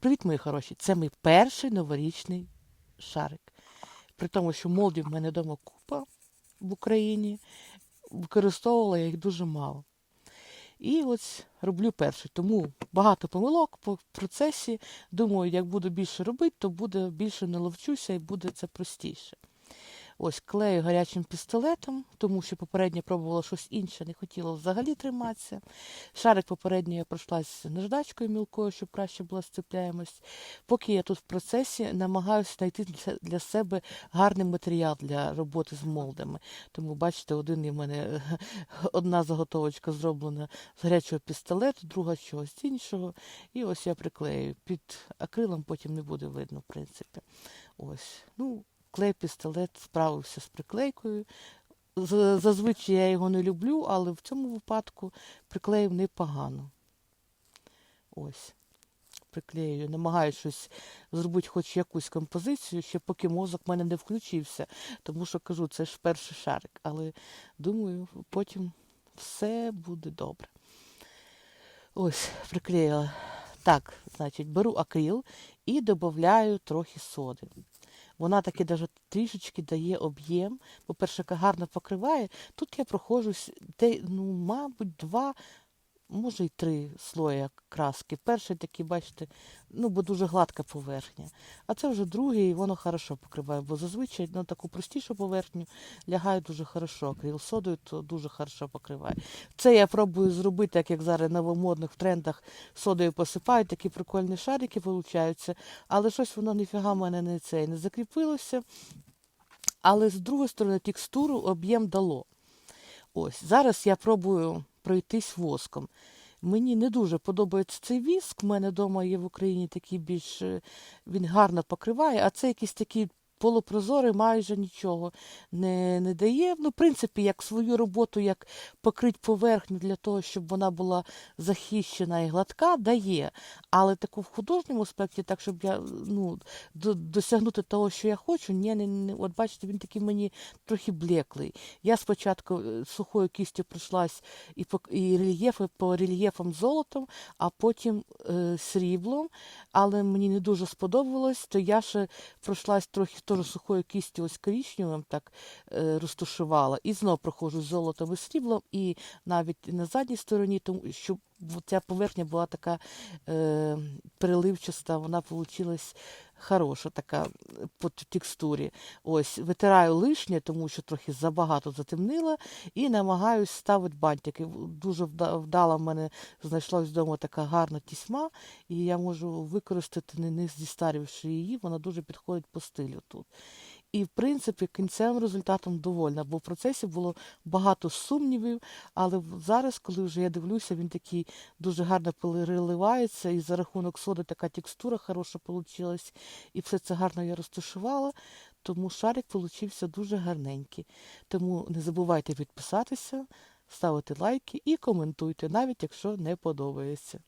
Привіт, мої хороші! Це мій перший новорічний шарик. При тому, що молдів в мене вдома купа в Україні, використовувала я їх дуже мало. І ось роблю перший. Тому багато помилок по процесі. Думаю, як буду більше робити, то буде більше не ловчуся і буде це простіше. Ось клею гарячим пістолетом, тому що попередньо пробувала щось інше, не хотіла взагалі триматися. Шарик попередньо я пройшлася наждачкою мілкою, щоб краще була сцепляємось. Поки я тут в процесі намагаюся знайти для- себе гарний матеріал для роботи з молдами. Тому, бачите, один в мене одна заготовочка зроблена з гарячого пістолету, друга з чогось іншого. І ось я приклею. Під акрилом потім не буде видно, в принципі. Ось. Ну, клей пістолет справився з приклейкою. Зазвичай я його не люблю, але в цьому випадку приклеїв непогано. Ось. Приклею, намагаюся щось зробити хоч якусь композицію, ще поки мозок в мене не включився. Тому що кажу, це ж перший шарик. Але думаю, потім все буде добре. Ось, приклеїла. Так, значить, беру акрил і додаю трохи соди. Вона таки даже трішечки дає об'єм. По-перше, гарно покриває. Тут я проходжусь, де, ну, мабуть, два, може й три слоя краски. Перший такий, бачите, ну, бо дуже гладка поверхня. А це вже другий, і воно хорошо покриває, бо зазвичай на таку простішу поверхню лягає дуже хорошо. Акрил содою то дуже хорошо покриває. Це я пробую зробити, так як зараз новомодних в трендах содою посипають, такі прикольні шарики получаються, але щось воно ніфіга в мене не це не закріпилося. Але з другої сторони текстуру об'єм дало. Ось зараз я пробую пройтись воском. Мені не дуже подобається цей віск. У мене вдома є в Україні такий більш е, він гарно покриває, а це якийсь такий полупрозорий, майже нічого не, не дає. Ну, в принципі, як свою роботу, як покрити поверхню для того, щоб вона була захищена і гладка, дає. Але таку в художньому аспекті, так щоб я ну, до- досягнути того, що я хочу, ні, не, не, от бачите, він такий мені трохи блеклий. Я спочатку е, сухою кістю пройшлась і, по, і рельєфи по рельєфам золотом, а потім е, сріблом, але мені не дуже сподобалось, то я ще пройшлась трохи теж сухою кістю ось коричневим, так е, розташувала, і знов проходжу з золотом і сріблом, і навіть на задній стороні, тому що в- ця поверхня була така е, переливчаста, вона вийшла хороша така е, по текстурі. Ось витираю лишнє, тому що трохи забагато затемнила, і намагаюсь ставити бантики. Дуже вдала в мене знайшлась вдома така гарна тісьма, і я можу використати, не, не її, вона дуже підходить по стилю тут. І, в принципі, кінцевим результатом довольна, бо в процесі було багато сумнівів, але зараз, коли вже я дивлюся, він такий дуже гарно переливається, і за рахунок соди така текстура хороша вийшла, і все це гарно я розташувала, тому шарик получився дуже гарненький. Тому не забувайте підписатися, ставити лайки і коментуйте, навіть якщо не подобається.